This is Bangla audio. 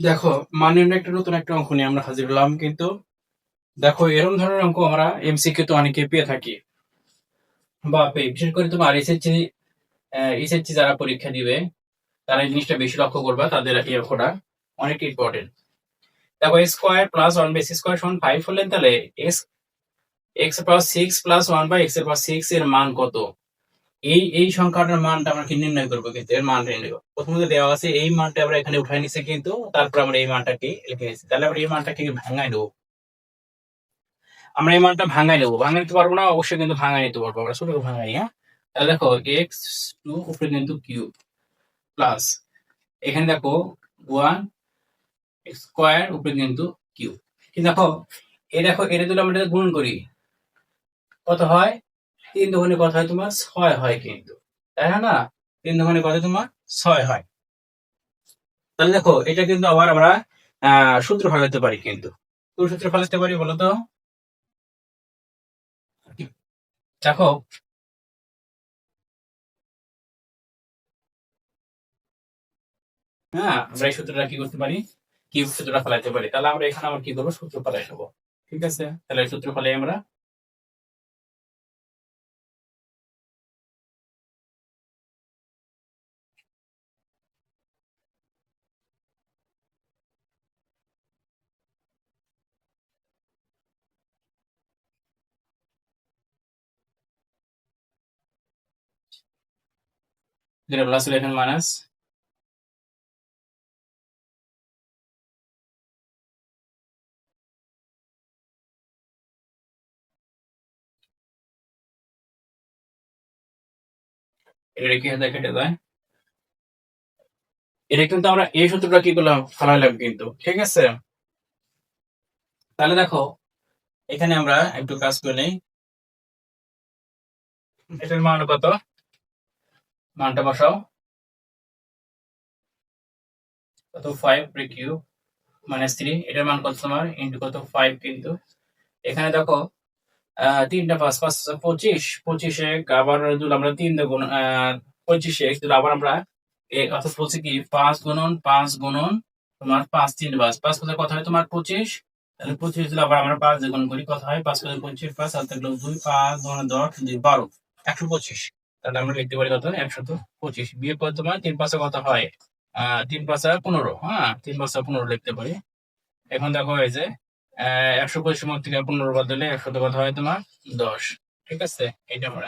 দেখো মানের একটা নতুন একটা অঙ্ক নিয়ে আমরা হাজির হলাম, কিন্তু দেখো এরকম ধরনের অঙ্ক আমরা এমসিকিউ তো অনেকে পেয়ে থাকি। বা বিশেষ করে তোমার এসএসসি এসএসসি যারা পরীক্ষা দিবে, তারা এই জিনিসটা বেশি লক্ষ্য করবা, তাদের এই অঙ্কটা অনেক ইম্পর্টেন্ট দেখো square plus one by square সমান ফাইভ হলেন, তাহলে x x plus six plus one by এক্সের প্লাস সিক্স এর মান কত? এই এই সংখ্যাটার মানটা আমরা কি নির্ণয় করব কিন্তু? এর মান নির্ণয় করব। প্রথমত দেওয়া আছে, এই মানটা আমরা এখানে উঠাই নিছি কিন্তু, তারপর আমরা এই মানটাকে লিখে নিচ্ছি তাহলে আমরা এই মানটাকে ভাঙাই নেব। আমরা এই মানটা ভাঙাই নেব। ভাঙাই নিতে পারব না, অবশ্যই কিন্তু ভাঙাই নিতে পারব। আমরা ছোট ভাঙাই হ্যাঁ? তাহলে দেখো এক্স টু উপরে কিন্তু কিউব প্লাস এখানে দেখো ওয়ান স্কোয়ার উপরে কিন্তু কিউব কিন্তু দেখো, এই দেখো, এটা যদি আমরা গুণ করি, কত হয়? তিন দোকানে কথা হয় তোমার ছয় হয় কিন্তু। তাই না? তিন দোকানে কত তোমার ছয় হয়। তাহলে দেখো, এটা কিন্তু আবার আমরা সূত্র ফালাতে পারি কিন্তু। কোন সূত্র ফালাতে পারি বলো তো? দেখো হ্যাঁ আমরা এই সূত্রটা কি করতে পারি? কি সূত্রটা ফেলাইতে পারি? তাহলে আমরা এখানে আবার কি করব? সূত্র ফেলাই ঠিক আছে? তাহলে সূত্র ফেলাই আমরা যেটা প্লাস হলো এখানে কি হাতে কেটে যায় এটা কিন্তু আমরা এই কি করলাম? কিন্তু, ঠিক আছে? তাহলে দেখো, এখানে আমরা একটু কাজ করে এটার মান কত? মানটা বসাও। কত ফাইভ কিউ মাইনাস থ্রি এটার মান কত তোমার? ইন্টু কত? ফাইভ কিন্তু। এখানে দেখো তিনটা পাঁচ পাঁচ পঁচিশ। পঁচিশে আবার যদি আমরা তিন গুণ পঁচিশে আবার আমরা অর্থাৎ বলছি কি? পাঁচ গুণন পাঁচ গুণন, তোমার পাঁচ তিন পাঁচ পাঁচ কথা কথা হয় তোমার? পঁচিশ। তাহলে পঁচিশ যদি আবার আমরা পাঁচ গুণ করি কথা হয়? পাঁচ কথা পঁচিশ? পাঁচ আর থাকল দুই, পাঁচ গুণ দশ, দুই, বারো। একশো পঁচিশ। তাহলে আমরা লিখতে পারি কত? একশত পঁচিশ। বিয়ে করে তোমার? তিন পাঁচা কত হয়? তিন পাঁচা পনেরো। হ্যাঁ তিন পাঁচা পনেরো লিখতে পারি। এখন দেখো এই যে একশো পঁচিশ থেকে পনেরো বদলে একশত কত হয় তোমার? দশ। ঠিক আছে? এইটা আমার।